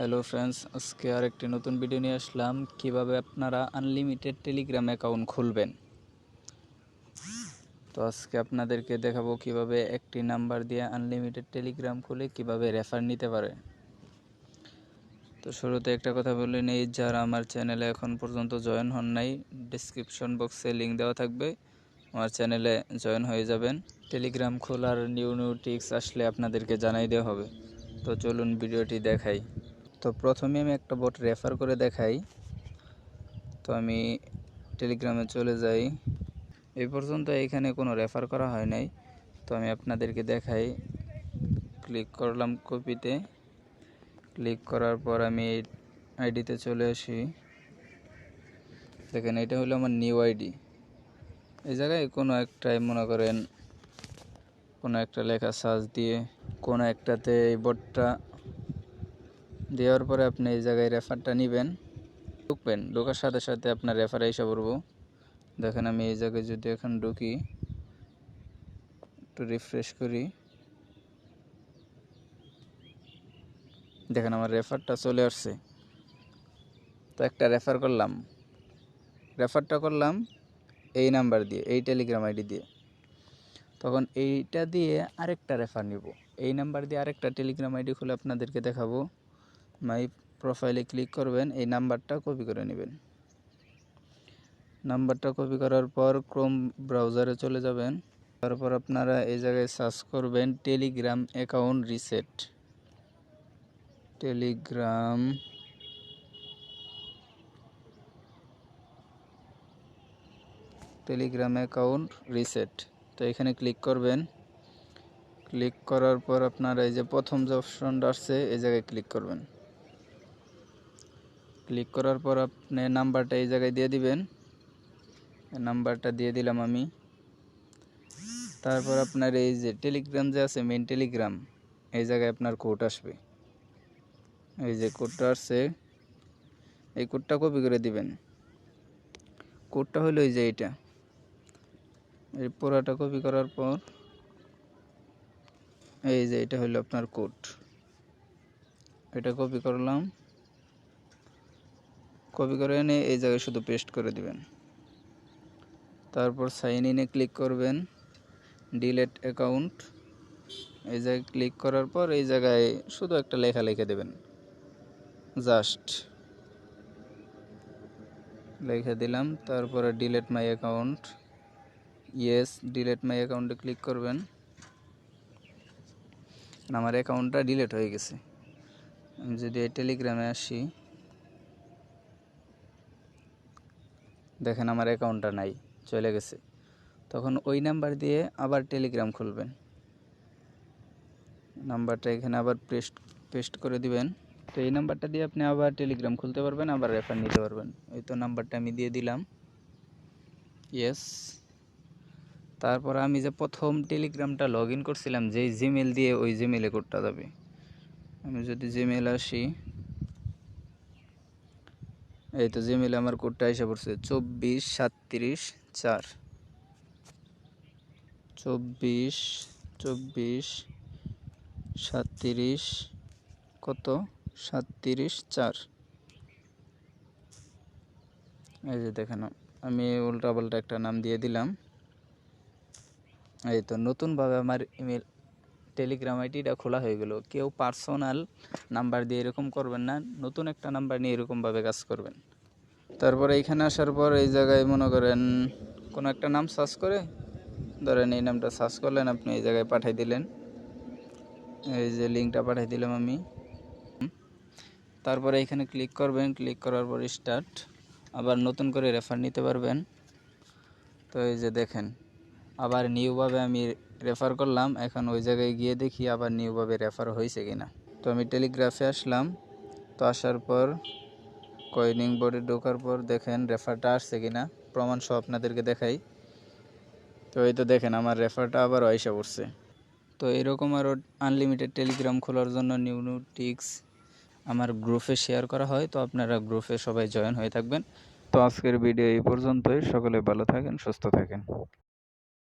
Hello friends আজকে আরেকটি নতুন ভিডিও নিয়ে আসলাম। কীভাবে আপনারা আনলিমিটেড টেলিগ্রাম অ্যাকাউন্ট খুলবেন? তো আজকে আপনাদেরকে দেখাবো কীভাবে একটি নাম্বার দিয়ে আনলিমিটেড টেলিগ্রাম খুলে কীভাবে রেফার নিতে পারে। তো শুরুতে একটা কথা বলে নেই, যারা আমার চ্যানেলে এখন পর্যন্ত জয়েন হন নাই ডিসক্রিপশন বক্সে লিঙ্ক দেওয়া থাকবে। আমার চ্যানেলে জয়েন হয়ে যাবেন। টেলিগ্রাম খোলার নিউ নিউ টিক্স আসলে আপনাদেরকে জানাই দেওয়া হবে। তো চলুন ভিডিওটি দেখাই। তো প্রথমে আমি একটা বট রেফার করে দেখাই। তো আমি টেলিগ্রামে চলে যাই। এই পর্যন্ত এখানে কোনো রেফার করা হয় নাই। তো আমি আপনাদেরকে দেখাই। ক্লিক করলাম কপিতে ক্লিক করার পর আমি আইডিতে চলে আসি। দেখেন, এটা হলো আমার নিউ আইডি এই জায়গায় কোনো একটাই মনে করেন, কোনো একটা লেখা সার্চ দিয়ে কোনো একটাতে এই বোর্ডটা দেওয়ার পরে আপনি এই জায়গায় রেফারটা নেবেন। ঢুকবেন, ঢোকার সাথে সাথে আপনার রেফার এসে পড়ব। দেখেন আমি এই জায়গায় যদি এখন ঢুকি, একটু রিফ্রেশ করি। দেখেন আমার রেফারটা চলে আসছে। তো একটা রেফার করলাম। রেফারটা করলাম এই নাম্বার দিয়ে, এই টেলিগ্রাম আইডি দিয়ে। তখন এইটা দিয়ে আরেকটা রেফার নিব। এই নাম্বার দিয়ে আরেকটা টেলিগ্রাম আইডি খুলে আপনাদেরকে দেখাবো। মাই প্রোফাইলে ক্লিক করবেন, এই নাম্বারটা কপি করে নেবেন। নাম্বারটা কপি করার পর ক্রোম ব্রাউজারে চলে যাবেন। তারপর আপনারা এই জায়গায় সার্চ করবেন Telegram account reset Telegram Telegram account reset তো এখানে ক্লিক করবেন। ক্লিক করার পর আপনারা এই যে প্রথম যে অপশনটা আসছে, এই জায়গায় ক্লিক করবেন। ক্লিক করার পর আপনি নাম্বারটা এই জায়গায় দিয়ে দিবেন। নাম্বারটা দিয়ে দিলাম আমি। তারপর আপনার এই যে টেলিগ্রাম যে আছে মেন টেলিগ্রাম এই জায়গায় আপনার কোড আসবে। এই যে কোডটা আসছে, এই কোডটা কপি করে দিবেন। কোডটা হলো এই যে এইটা। এই পুরাটা কপি করার পর এই যে এটা হলো আপনার কোড এটা কপি করলাম। কপি করে এনে এই জায়গায় শুধু পেস্ট করে দিবেন। তারপর সাইন ইনে ক্লিক করবেন ডিলেট অ্যাকাউন্ট এই জায়গায় ক্লিক করার পর এই জায়গায় শুধু একটা লেখা লিখে দেবেন জাস্ট লিখে দিলাম, তারপরে delete my account yes delete my অ্যাকাউন্টে ক্লিক করবেন। আমার অ্যাকাউন্টটা ডিলেট হয়ে গেছে। আমি যদি এই টেলিগ্রামে আসি দেখেন আমার অ্যাকাউন্টটা নাই, চলে গেছে। তখন ওই নাম্বার দিয়ে আবার টেলিগ্রাম খুলবেন। নাম্বারটা এখানে আবার পেস্ট পেস্ট করে দিবেন। তো এই নাম্বারটা দিয়ে আপনি আবার টেলিগ্রাম খুলতে পারবেন, আবার রেফার নিতে পারবেন। ওই তো নাম্বারটা আমি দিয়ে দিলাম। ইয়েস তারপর আমি যে প্রথম টেলিগ্রামটা লগ ইন করছিলাম, যেই জিমেল দিয়ে ওই জিমেলে কোডটা যাবে। আমি যদি জিমেল আসি এই তো জিমেলে আমার কোডটা এসে পড়ছে। চব্বিশ সাতত্রিশ চার। চব্বিশ চব্বিশ, সাতত্রিশ, কত? সাতত্রিশ চার। এই যে দেখেন, আমি উল্টা পাল্টা একটা নাম দিয়ে দিলাম। এই তো নতুনভাবে আমার ইমেল টেলিগ্রাম আইডিটা খোলা হয়ে গেল। কেউ পার্সোনাল নাম্বার দিয়ে এরকম করবেন না, নতুন একটা নাম্বার নিয়ে এরকমভাবে কাজ করবেন। তারপরে এইখানে আসার পর এই জায়গায় মনে করেন কোনো একটা নাম সার্চ করে, ধরেন এই নামটা সার্চ করলেন, আপনি এই জায়গায় পাঠিয়ে দিলেন। এই যে লিঙ্কটা পাঠিয়ে দিলাম আমি। তারপরে এখানে ক্লিক করবেন ক্লিক করার পর স্টার্ট আবার নতুন করে রেফার নিতে পারবেন। তো এই যে দেখেন, আবার নিউভাবে আমি রেফার করলাম, এখন ওই জায়গায় গিয়ে দেখি আবার নিউভাবে রেফার হয়েছে কিনা। তো আমি টেলিগ্রাফে আসলাম, তো আসার পর কয়েনিং বোর্ডে ঢোকার পর দেখেন রেফারটা আসছে কিনা, প্রমাণ সহ আপনাদেরকে দেখাই। তো এই তো দেখেন আমার রেফারটা আবার আইসা পড়ছে। তো এরকম আরও আনলিমিটেড টেলিগ্রাম খোলার জন্য নিউ নিউ টিক্স আমার গ্রুপে শেয়ার করা হয়, তো আপনারা গ্রুপে সবাই জয়েন হয়ে থাকবেন। তো আজকের ভিডিও এই পর্যন্তই, সকলে ভালো থাকেন, সুস্থ থাকেন।